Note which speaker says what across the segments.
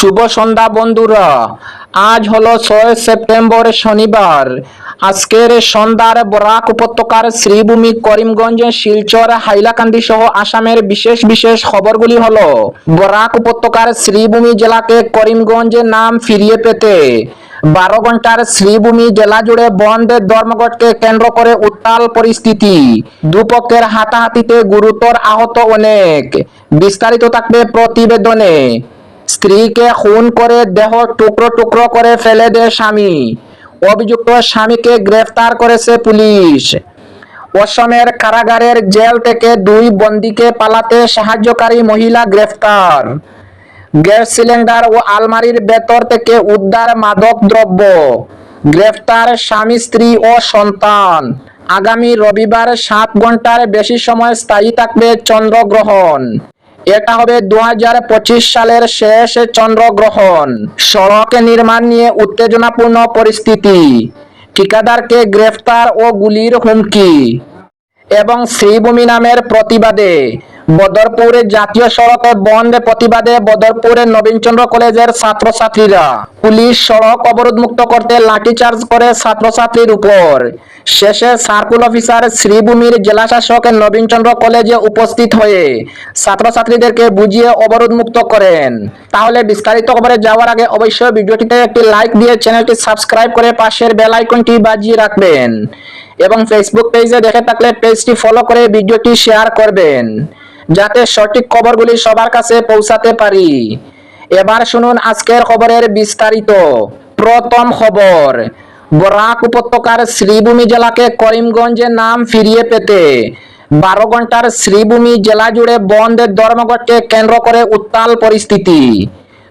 Speaker 1: শুভ সন্ধ্যা, বন্ধুরা। আজ হলো ছয় সেপ্টেম্বর, শনিবার। আজকের সন্ধ্যার বরাক উপত্যকার শ্রীভূমি করিমগঞ্জ, শিলচর, হাইলাকান্দি সহ আসামের বিশেষ বিশেষ খবরগুলি হলো, বরাক উপত্যকার শ্রীভূমি জেলাকে করিমগঞ্জ নাম ফিরিয়ে পেতে বারো ঘণ্টার শ্রীভূমি জেলা জুড়ে বন্ধ ধর্মঘটকে কেন্দ্র করে উত্তাল পরিস্থিতি। দুপক্ষের হাতাহাতিতে গুরুতর আহত অনেক। বিস্তারিত থাকবে প্রতিবেদনে। স্ত্রীকে খুন করে দেহ টুকরো টুকরো করে ফেলে দেয় স্বামী। অভিযুক্ত স্বামীকে গ্রেফতার করেছে পুলিশ। অসমের কারাগারের জেল থেকে দুই বন্দীকে পালাতে সাহায্যকারী মহিলা গ্রেফতার। গ্যাস সিলিন্ডার ও আলমারির ভেতর থেকে উদ্ধার মাদক দ্রব্য। গ্রেফতার স্বামী, স্ত্রী ও সন্তান। আগামী রবিবার সাত ঘণ্টার বেশি সময় স্থায়ী থাকবে চন্দ্রগ্রহণ। এটা হবে দুহাজার পঁচিশ সালের শেষ চন্দ্রগ্রহণ। সড়ক নির্মাণ নিয়ে উত্তেজনাপূর্ণ পরিস্থিতি। ঠিকাদারকে গ্রেফতার ও গুলির হুমকি। এবং শ্রীভূমি নামের প্রতিবাদে বদরপুরে জাতীয় সড়কে বন্ধ প্রতিবাদে বদরপুরে নবীনচন্দ্র কলেজের ছাত্রছাত্রীরা পুলিশ সড়ক অবরোধ মুক্ত করতে লাঠিচার্জ করে ছাত্রছাত্রীর উপর। শেষে সার্কুল অফিসার শ্রীভূমির জেলাশাসক নবীনচন্দ্র কলেজে উপস্থিত হয়ে ছাত্রছাত্রীদেরকে বুঝিয়ে অবরোধ মুক্ত করেন। তাহলে বিস্তারিত খবরে যাওয়ার আগে অবশ্যই ভিডিওটিতে একটি লাইক দিয়ে চ্যানেলটি সাবস্ক্রাইব করে পাশের বেল আইকনটি বাজিয়ে রাখবেন। এবং ফেসবুক পেজে দেখে থাকলে পেজটি ফলো করে ভিডিওটি শেয়ার করবেন। যাতে সঠিক খবরগুলি সবার কাছে পৌঁছাতে পারি। এবার শুনুন আজকের খবরের বিস্তারিত। প্রথম খবর, বরাক উপত্যকার শ্রীভূমি জেলাকে করিমগঞ্জে নাম ফিরিয়ে পেতে। বারো ঘণ্টার শ্রীভূমি জেলা জুড়ে বন্ধের ধর্মঘটকে কেন্দ্র করে উত্তাল পরিস্থিতি।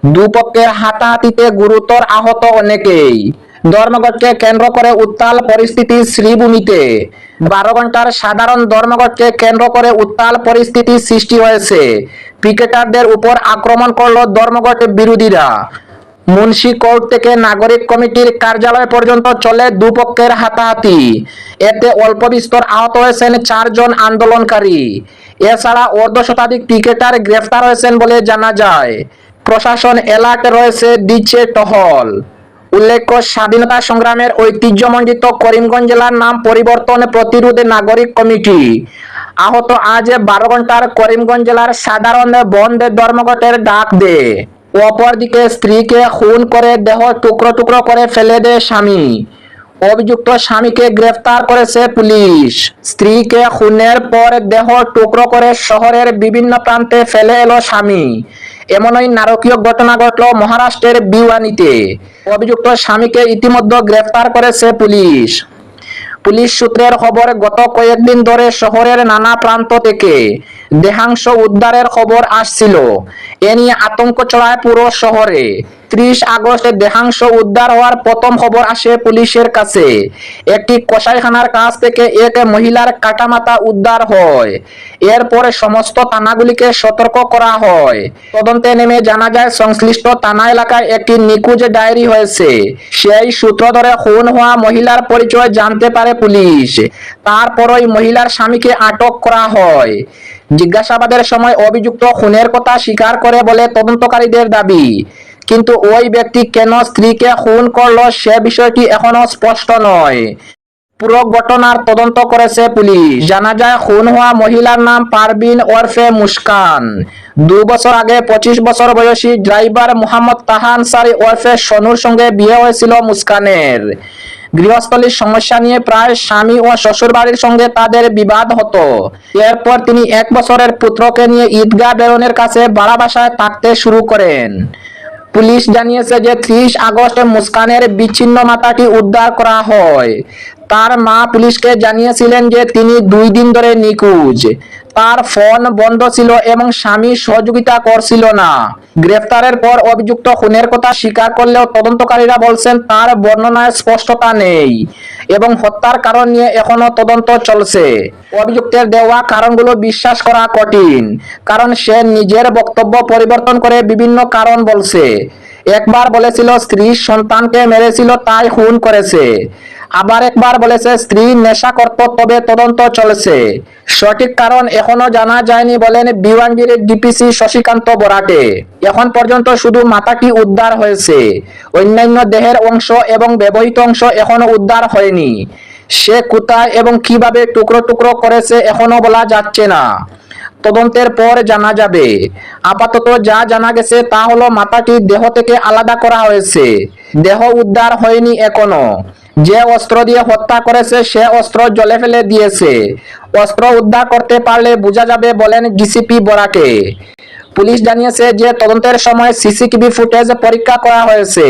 Speaker 1: দুপক্ষের হাতাহাতিতে গুরুতর আহত অনেকেই। ধর্মঘটকে কেন্দ্র করে উত্তাল পরিস্থিতি শ্রীভূমিতে। বারো ঘণ্টার সাধারণ ধর্মঘটকে কেন্দ্র করে উত্তাল পরিস্থিতি সৃষ্টি হয়েছে। ক্রিকেটারদের উপর আক্রমণ করল ধর্মঘট বিরোধীরা। মুন্সি কোর্ট থেকে নাগরিক কমিটির কার্যালয় পর্যন্ত চলে দুপক্ষের হাতাহাতি। এতে অল্প বিস্তর আহত হয়েছেন চারজন আন্দোলনকারী। এছাড়া অর্ধ শতাধিক ক্রিকেটার গ্রেফতার হয়েছেন বলে জানা যায়। প্রশাসন অ্যালার্ট রয়েছে, দিচ্ছে টহল। উল্লেখ্য, স্বাধীনতা সংগ্রামের ঐতিহ্যমণ্ডিত করিমগঞ্জ জেলার নাম পরিবর্তন প্রতিরোধে নাগরিক কমিটি। আহত আজ বারো ঘণ্টার করিমগঞ্জ জেলার সাধারণ বন্ধ ধর্মঘটের ডাক দে অপরদিকে স্ত্রীকে খুন করে দেহ টুকরো টুকরো করে ফেলে দেয় স্বামী। অভিযুক্ত স্বামীকে গ্রেফতার করেছে পুলিশ। স্ত্রীকে খুনের পর দেহ টুকরো করে শহরের বিভিন্ন প্রান্তে ফেলে এলো স্বামী। এমনই নারকীয় ঘটনা ঘটল মহারাষ্ট্রের বিওয়ানিতে। অভিযুক্ত স্বামীকে ইতিমধ্যে গ্রেফতার করেছে পুলিশ। পুলিশ সূত্রের খবর, গত কয়েকদিন ধরে শহরের নানা প্রান্ত থেকে দেহাংশ উদ্ধারের খবর আসছিল। এ নিয়ে আতঙ্ক ছড়ায় পুরো শহরে। ত্রিশ আগস্টে দেহাংশ উদ্ধার হওয়ার প্রথম খবর আসে পুলিশের কাছে। একটি কসাইখানার কাছ থেকে এক মহিলার কাটামাতা উদ্ধার হয়। এরপরে সমস্ত থানাগুলিকে সতর্ক করা হয়। তদন্তে নেমে জানা যায়, সংশ্লিষ্ট থানা এলাকায় একটি নিখোঁজ ডায়েরি হয়েছে। সেই সূত্র ধরে খুন হওয়া মহিলার পরিচয় জানতে পারে পুলিশ। তারপরই মহিলার স্বামীকে আটক করা হয়। জিজ্ঞাসাবাদের সময় অভিযুক্ত খুনের কথা স্বীকার করে বলে তদন্তকারীদের দাবি। কিন্তু ওই ব্যক্তি কেন স্ত্রীকে খুন করল সে বিষয়টি এখনও স্পষ্ট নয়। পুরো ঘটনার তদন্ত করেছে পুলিশ। জানা যায়, খুন হওয়া মহিলার নাম পারবিন ওরফে মুস্কান। দু বছর আগে পঁচিশ বছর বয়সী ড্রাইভার মোহাম্মদ তাহান সারি ওরফে সনুর সঙ্গে বিয়ে হয়েছিল মুস্কানের। গৃহস্থলীর সমস্যা নিয়ে প্রায় স্বামী ও শ্বশুর বাড়ির সঙ্গে তাদের বিবাদ হতো। এরপর তিনি এক বছরের পুত্রকে নিয়ে ঈদগাহ বেরোনের কাছে বাড়া বাসায় থাকতে শুরু করেন। পুলিশ জানিয়েছে যে ত্রিশ আগস্টে মুস্কানের বিচ্ছিন্ন মাতাটি উদ্ধার করা হয়। তার মা পুলিশকে জানিয়েছিলেন যে তিনি দুই দিন ধরে নিখোঁজ। তার ফোন বন্ধ ছিল এবং স্বামী সহযোগিতা করছিল না। গ্রেফতারের পর অভিযুক্ত খুনের কথা স্বীকার করলেও তদন্তকারীরা বলছেন তার বর্ণনায় স্পষ্টতা নেই এবং হত্যার কারণ নিয়ে এখনও তদন্ত চলছে। অভিযুক্তের দেওয়া কারণগুলো বিশ্বাস করা কঠিন, কারণ সে নিজের বক্তব্য পরিবর্তন করে বিভিন্ন কারণ বলছে। একবার বলেছিল, স্ত্রী সন্তানকে মেরেছিল, তাই খুন করেছে। আবার একবার বলেছে, স্ত্রী নেশা করত, তবে তদন্ত চলেছে। সঠিক কারণ এখনও জানা যায়নি বলেন বিওয়ানজির ডিপিসি শশীকান্ত বরাটে। এখন পর্যন্ত শুধু মাথাটি উদ্ধার হয়েছে। অন্যান্য দেহের অংশ এবং ব্যবহৃত অংশ এখনও উদ্ধার হয়নি। সে কোথায় এবং কীভাবে টুকরো টুকরো করেছে এখনও বলা যাচ্ছে না। তদন্তের পর জানা যাবে। আপাতত যা জানা গেছে তা হলো মাথাটি দেহ থেকে আলাদা করা হয়েছে। দেহ উদ্ধার হয়নি এখনও। যে অস্ত্র দিয়ে হত্যা করেছে সে অস্ত্র জলে ফেলে দিয়েছে। অস্ত্র উদ্ধার করতে পারলে বোঝা যাবে বলেন ডিসিপি বরাকে। পুলিশ জানিয়েছে যে তদন্তের সময় সিসিটিভি ফুটেজ পরীক্ষা করা হয়েছে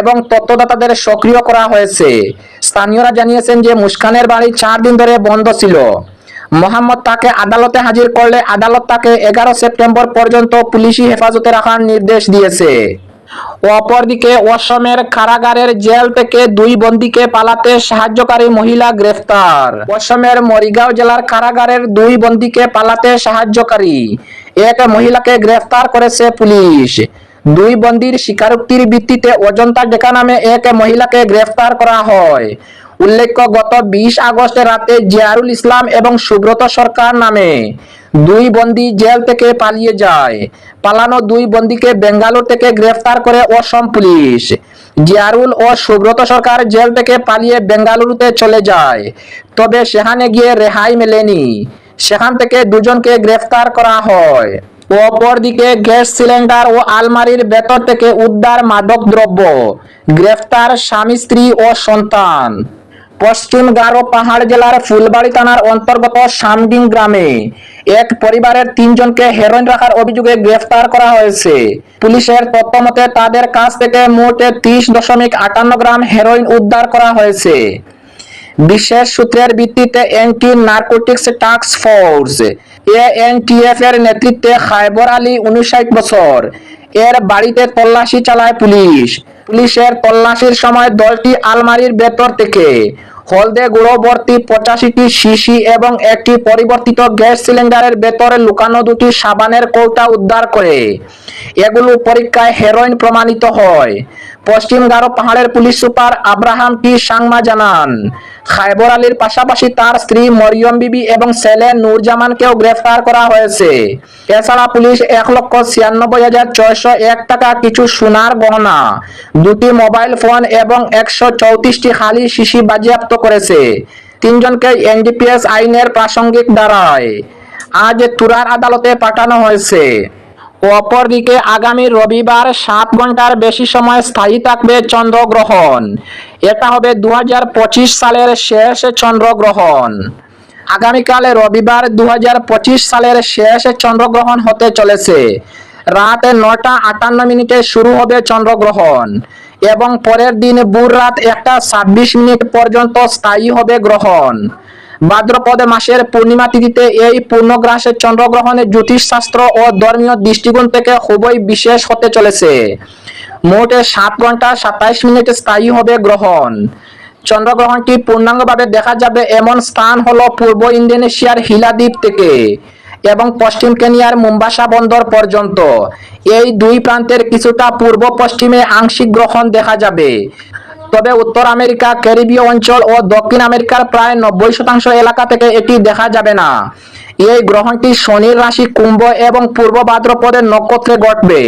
Speaker 1: এবং তত্ত্বদাতাদের সক্রিয় করা হয়েছে। স্থানীয়রা জানিয়েছেন যে মুস্কানের বাড়ি চার দিন ধরে বন্ধ ছিল। মোহাম্মদ তাকে আদালতে হাজির করলে আদালত তাকে এগারো সেপ্টেম্বর পর্যন্ত পুলিশি হেফাজতে রাখার নির্দেশ দিয়েছে। অপরদিকে অসমের কারাগারের জেল থেকে দুই বন্দীকে পালাতে সাহায্যকারী মহিলা গ্রেফতার। অসমের মরিগাঁও জেলার কারাগারের দুই বন্দীকে পালাতে সাহায্যকারী এক মহিলাকে গ্রেফতার করেছে পুলিশ। দুই বন্দির স্বীকারোক্তির ভিত্তিতে অজন্তা ডেকা নামে এক মহিলাকে গ্রেফতার করা হয়। উল্লেখ্য, গত বিশ আগস্ট রাতে জিয়ারুল ইসলাম এবং সুব্রত সরকার নামে দুই বন্দি জেল থেকে পালিয়ে যায়। পালানো দুই বন্দীকে বেঙ্গালুর থেকে গ্রেফতার করে অসম পুলিশ। জিয়ারুল ও সুব্রত সরকার জেল থেকে পালিয়ে বেঙ্গালুরুতে চলে যায়। তবে সেখানে গিয়ে রেহাই মেলেনি। সেখান থেকে দুজনকে গ্রেফতার করা হয়। অপরদিকে গ্যাস সিলিন্ডার ও আলমারির ভেতর থেকে উদ্ধার মাদক দ্রব্য, গ্রেফতার স্বামী, স্ত্রী ও সন্তান। পশ্চিম গারো পাহাড় জেলার ফুলবাড়ি থানার অন্তর্গত সামডিং গ্রামে এক পরিবারের তিনজনকে হেরোইন রাখার অভিযোগে গ্রেফতার করা হয়েছে। পুলিশের তথ্য তাদের কাছ থেকে মোট তিরিশ দশমিক আটান্ন গ্রাম হেরোইন উদ্ধার করা হয়েছে। বিশেষ সূত্রের ভিত্তিতে anti narcotics task force ANTF এর নেতৃত্বে খাইবর আলী উনষাট বছর। এর বাড়িতে তল্লাশি চালায় পুলিশ। পুলিশের তল্লাশির সময় দলটি আলমারির ভেতর থেকে হলদে গুঁড়ো পঁচাশিটি শিশি এবং একটি পরিবর্তিত গ্যাস সিলিন্ডারের ভেতরে লুকানো দুটি সাবানের কৌটা উদ্ধার করে। এগুলো পরীক্ষায় হেরোইন প্রমাণিত হয়। পশ্চিম গারো পাহাড়ের police super Abraham T Sangma জানান খাইবর আলীর পাশাপাশি তার স্ত্রী মরিয়ম বিবি এবং ছেলে নূরজামানকেও গ্রেফতার করা হয়েছে। এছাড়া পুলিশ এক লক্ষ ছিয়ানব্বই হাজার ছয়শো এক টাকা কিছু সোনার গহনা, দুটি মোবাইল ফোন এবং একশো চৌত্রিশটি খালি শিশি বাজেয়াপ্ত করেছে। তিনজনকে এনডিপিএস আইনের প্রাসঙ্গিক দ্বারায় আজ তুরার আদালতে পাঠানো হয়েছে। অপরদিকে আগামী রবিবার সাত ঘণ্টার বেশি সময় স্থায়ী থাকবে চন্দ্রগ্রহণ। এটা হবে দু হাজার পঁচিশ সালের শেষ চন্দ্রগ্রহণ। আগামীকালে রবিবার দুহাজার পঁচিশ সালের শেষ চন্দ্রগ্রহণ হতে চলেছে। রাত নটা আটান্ন মিনিটে শুরু হবে চন্দ্রগ্রহণ এবং পরের দিন বুধ রাত একটা ছাব্বিশ মিনিট পর্যন্ত স্থায়ী হবে গ্রহণ। ভাদ্রপদ মাসের পূর্ণিমা তিথিতে এই পূর্ণগ্রাসের চন্দ্রগ্রহণে জ্যোতিষশাস্ত্র ও ধর্মীয় দৃষ্টিকোণ থেকে খুবই বিশেষ হতে চলেছে। মোটে সাত ঘণ্টা সাতাইশ মিনিট স্থায়ী হবে গ্রহণ। চন্দ্রগ্রহণটি পূর্ণাঙ্গভাবে দেখা যাবে এমন স্থান হল পূর্ব ইন্দোনেশিয়ার হিলাদ্বীপ থেকে এবং পশ্চিম কেনিয়ার মুম্বাসা বন্দর পর্যন্ত। এই দুই প্রান্তের কিছুটা পূর্ব পশ্চিমে আংশিক গ্রহণ দেখা যাবে। তবে উত্তর আমেরিকা, ক্যারিবীয় অঞ্চল ও দক্ষিণ আমেরিকার প্রায় নব্বই শতাংশ এলাকা থেকে এটি দেখা যাবে না। এই গ্রহণটি শনির রাশি, কুম্ভ এবং পূর্ব ভাদ্রপদের নক্ষত্রে ঘটবে।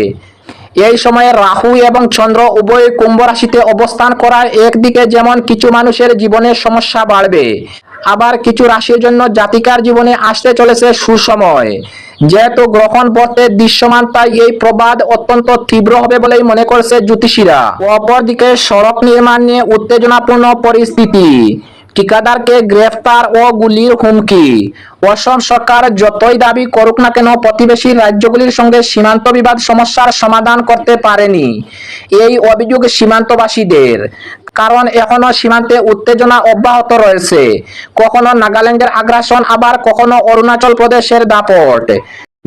Speaker 1: এই সময়ে রাহু এবং চন্দ্র উভয় কুম্ভ রাশিতে অবস্থান করার একদিকে যেমন কিছু মানুষের জীবনের সমস্যা বাড়বে, আবার কিছু রাশির জন্য জাতিকার জীবনে আসতে চলেছে সুসময়। যেহেতু গ্রহণ পথে দৃশ্যমান, তাই এই প্রবাদ অত্যন্ত তীব্র হবে বলেই মনে করছে জ্যোতিষীরা। অপরদিকে সড়ক নির্মাণ নিয়ে উত্তেজনাপূর্ণ পরিস্থিতি। ঠিকাদারকে গ্রেফতার ও গুলির হুমকি। অসম সরকার যতই দাবি করুক না কেন, প্রতিবেশী রাজ্যগুলির সঙ্গে সীমান্ত বিবাদ সমস্যার সমাধান করতে পারেনি। এই অভিযোগ সীমান্তবাসীদের। কারণ এখনও সীমান্তে উত্তেজনা অব্যাহত রয়েছে। কখনো নাগাল্যান্ডের আগ্রাসন, আবার কখনো অরুণাচল প্রদেশের দাপট।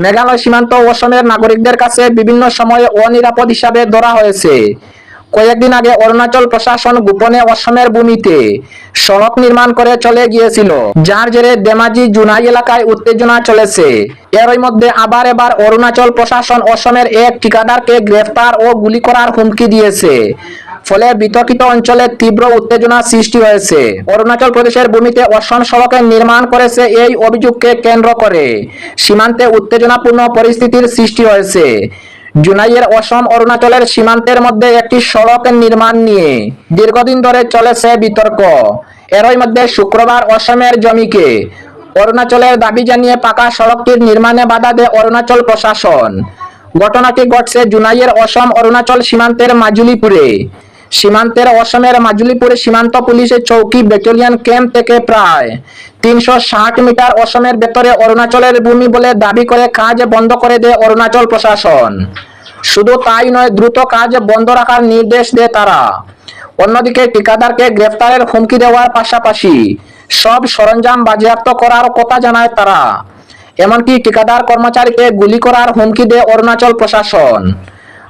Speaker 1: মেঘালয় সীমান্ত অসমের নাগরিকদের কাছে বিভিন্ন সময়ে অনিরাপদ হিসাবে ধরা হয়েছে। কয়েকদিন আগে অরুণাচল প্রশাসন গোপনে অসমের ভূমিতে সড়ক নির্মাণ করে চলে গিয়েছিল, যার জেরে ধেমাজি জুনাই এলাকায় উত্তেজনা চলেছে। এরই মধ্যে আবার এবার অরুণাচল প্রশাসন অসমের এক ঠিকাদারকে গ্রেফতার ও গুলি করার হুমকি দিয়েছে। ফলে বিতর্কিত অঞ্চলে তীব্র উত্তেজনা সৃষ্টি হয়েছে। অরুণাচল প্রদেশের ভূমিতে অসম সড়কের নির্মাণ করেছে এই অভিযোগকে কেন্দ্র করে। সীমান্তে উত্তেজনাপূর্ণ পরিস্থিতির সৃষ্টি হয়েছে। জুনাইয়ের অসম অরুণাচলের সীমান্তের মধ্যে একটি সড়ক নির্মাণ নিয়ে দীর্ঘদিন ধরে চলেছে বিতর্ক। এরই মধ্যে শুক্রবার অসমের জমিকে অরুণাচলের দাবি জানিয়ে পাকা সড়কটির নির্মাণে বাধা দেয় অরুণাচল প্রশাসন। ঘটনাটি ঘটছে জুনাইয়ের অসম অরুণাচল সীমান্তের মাজুলিপুরে। সীমান্তের অসমের মাজুলিপুরে সীমান্ত পুলিশের চৌকি ব্যাটালিয়ন ক্যাম্প থেকে প্রায় তিনশো ষাট মিটার অসমের ভেতরে অরুণাচলের ভূমি বলে দাবি করে কাজ বন্ধ করে দেয় অরুণাচল প্রশাসন। শুধু তাই নয়, দ্রুত কাজ বন্ধ রাখার নির্দেশ দেয় তারা। অন্যদিকে ঠিকাদারকে গ্রেফতারের হুমকি দেওয়ার পাশাপাশি সব সরঞ্জাম বাজেয়াপ্ত করার কথা জানায় তারা। এমনকি ঠিকাদার কর্মচারীকে গুলি করার হুমকি দেয় অরুণাচল প্রশাসন।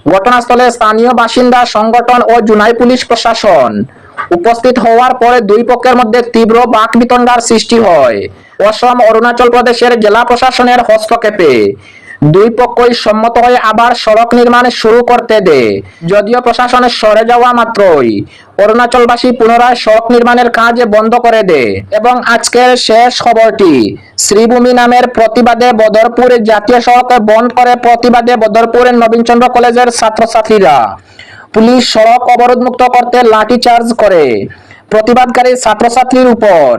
Speaker 1: ঘটনাস্থলে স্থানীয় বাসিন্দা, সংগঠন ও জুনাই পুলিশ প্রশাসন উপস্থিত হওয়ার পরে দুই পক্ষের মধ্যে তীব্র বাকবিতণ্ডার সৃষ্টি হয়। অসম অরুণাচল প্রদেশের জেলা প্রশাসনের হস্তক্ষেপে দুই পক্ষই সম্মত হয়ে আবার সড়ক নির্মাণ শুরু করতে দেয় যদিও প্রশাসনের সরে যাওয়া মাত্রই অরুণাচলবাসী পুনরায় সড়ক নির্মাণের কাজ বন্ধ করে দেয় এবং আজকের শেষ খবরটি শ্রীভূমি নামের প্রতিবাদে বদরপুর জাতীয় সড়ক বন্ধ করে প্রতিবাদে বদরপুরের নবীনচন্দ্র কলেজের ছাত্রছাত্রীরা পুলিশ সড়ক অবরোধমুক্ত করতে লাঠিচার্জ করে। প্রতিবাদকারী ছাত্রছাত্রীর উপর।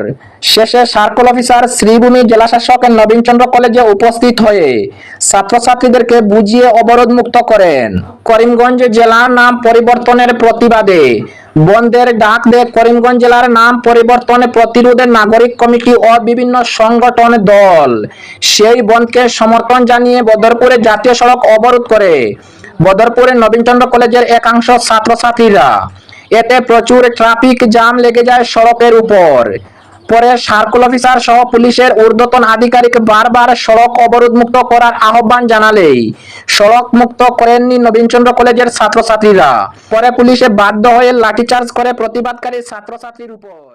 Speaker 1: শেষে সার্কল অফিসার শ্রীভূমি জেলাশাসক নবীনচন্দ্র কলেজে উপস্থিত হয়ে ছাত্রছাত্রীদেরকে বুঝিয়ে অবরোধ মুক্ত করেন। করিমগঞ্জ জেলার নাম পরিবর্তনের প্রতিবাদে বন্ধের ডাক দেয় করিমগঞ্জ জেলার নাম পরিবর্তনে প্রতিরোধে নাগরিক কমিটি ও বিভিন্ন সংগঠন দল। সেই বন্ধকে সমর্থন জানিয়ে বদরপুরে জাতীয় সড়ক অবরোধ করে। বদরপুরের নবীনচন্দ্র কলেজের একাংশ ছাত্রছাত্রীরা এতে প্রচুর ট্রাফিক জ্যাম লেগে যায় সড়কের উপর। পরে সার্কুল অফিসার সহ পুলিশের ঊর্ধ্বতন আধিকারিক বারবার সড়ক অবরোধ মুক্ত করার আহ্বান জানালেই সড়ক মুক্ত করেননি নবীনচন্দ্র কলেজের ছাত্রছাত্রীরা। পরে পুলিশে বাধ্য হয়ে লাঠিচার্জ করে প্রতিবাদকারী ছাত্রছাত্রীর উপর।